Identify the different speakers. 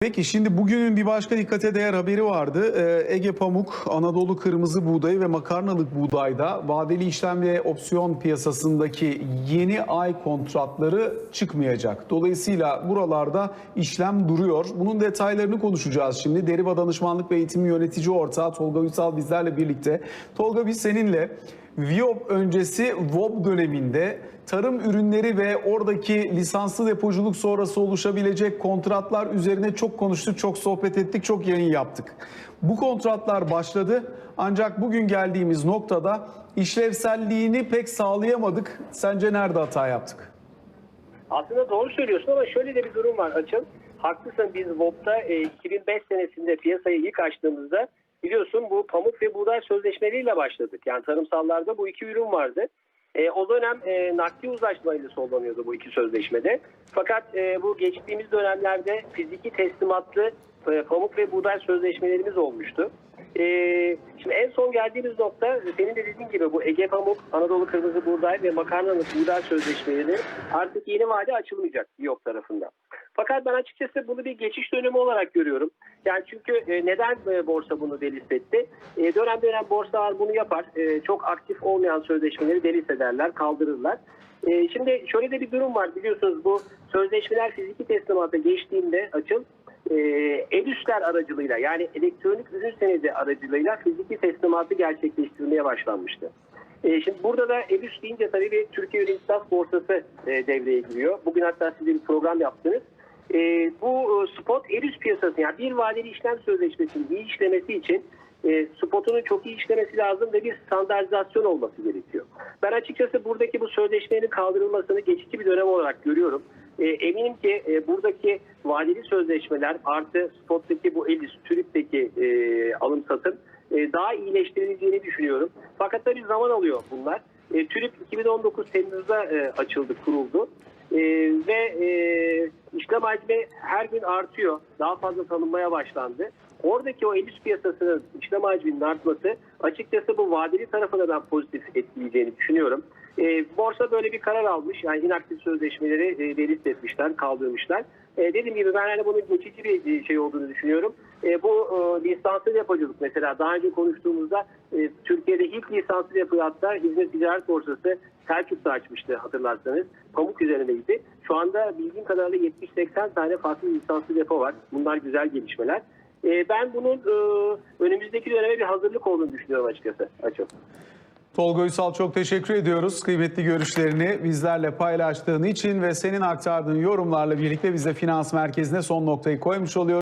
Speaker 1: Peki şimdi bugünün bir başka dikkate değer haberi vardı. Ee, Ege Pamuk, Anadolu Kırmızı Buğdayı ve Makarnalık Buğday'da vadeli işlem ve opsiyon piyasasındaki yeni ay kontratları çıkmayacak. Dolayısıyla buralarda işlem duruyor. Bunun detaylarını konuşacağız şimdi. Deriva Danışmanlık ve Eğitim Yönetici Ortağı Tolga Ünsal bizlerle birlikte. Tolga biz seninle VIOP öncesi VOB döneminde tarım ürünleri ve oradaki lisanslı depoculuk sonrası oluşabilecek kontratlar üzerine çok konuştuk, çok sohbet ettik, çok yayın yaptık. Bu kontratlar başladı ancak bugün geldiğimiz noktada işlevselliğini pek sağlayamadık. Sence nerede hata yaptık?
Speaker 2: Aslında doğru söylüyorsun ama şöyle de bir durum var Açıl. Haklısın biz VOP'ta e, 2005 senesinde piyasayı ilk açtığımızda biliyorsun bu pamuk ve buğday sözleşmeleriyle başladık. Yani tarımsallarda bu iki ürün vardı. E, o dönem e, nakdi uzlaşmayla sollanıyordu bu iki sözleşmede. Fakat e, bu geçtiğimiz dönemlerde fiziki teslimatlı e, pamuk ve buğday sözleşmelerimiz olmuştu. E, şimdi en son geldiğimiz nokta senin de dediğin gibi bu Ege Pamuk, Anadolu Kırmızı Buğday ve Makarnalık Buğday Sözleşmeleri artık yeni vade açılmayacak yok tarafından. Fakat ben açıkçası bunu bir geçiş dönemi olarak görüyorum. Yani çünkü e, neden e, borsa bunu delist etti? E, dönem dönem borsalar bunu yapar. Çok aktif olmayan sözleşmeleri delist ederler, kaldırırlar. Şimdi şöyle de bir durum var biliyorsunuz bu sözleşmeler fiziki teslimata geçtiğinde açıl EDÜS'ler aracılığıyla yani elektronik ürün senedi aracılığıyla fiziki teslimatı gerçekleştirmeye başlanmıştı. E, şimdi burada da EDÜS deyince tabii bir Türkiye Ürün Borsası e, devreye giriyor. Bugün hatta siz bir program yaptınız. E, bu e, spot EDÜS piyasası yani bir vadeli işlem sözleşmesinin iyi işlemesi için e, spotunun çok iyi işlemesi lazım ve bir standartizasyon olması gerekiyor. Ben açıkçası buradaki bu sözleşmenin kaldırılmasını geçici bir dönem olarak görüyorum. E, eminim ki e, buradaki vadeli sözleşmeler artı spottaki bu EDÜS, TÜRİP'teki e, alım satım e, daha iyileştirileceğini düşünüyorum. Fakat tabii zaman alıyor bunlar. E, TÜRİP 2019 Temmuz'da e, açıldı, kuruldu. E, ve e, işlem hacmi her gün artıyor. Daha fazla tanınmaya başlandı. Oradaki o endüstri piyasasının işlem hacminin artması açıkçası bu vadeli tarafına ben pozitif etkileyeceğini düşünüyorum. E, borsa böyle bir karar almış. Yani inaktif sözleşmeleri e, delist etmişler, kaldırmışlar. E, dediğim gibi ben hani bunun geçici bir şey olduğunu düşünüyorum. E, bu e, lisanslı yapıcılık mesela daha önce konuştuğumuzda e, Türkiye'de ilk lisanslı yapı hatta İzmir Ticaret Borsası Selçuk'ta açmıştı hatırlarsanız. Pamuk üzerindeydi. Şu anda bildiğim kadarıyla 70-80 tane farklı lisanslı depo var. Bunlar güzel gelişmeler. E, ben bunun e, önümüzdeki döneme bir hazırlık olduğunu düşünüyorum açıkçası. Açık.
Speaker 1: Tolga Ünsal çok teşekkür ediyoruz. Kıymetli görüşlerini bizlerle paylaştığın için ve senin aktardığın yorumlarla birlikte biz de finans merkezine son noktayı koymuş oluyoruz.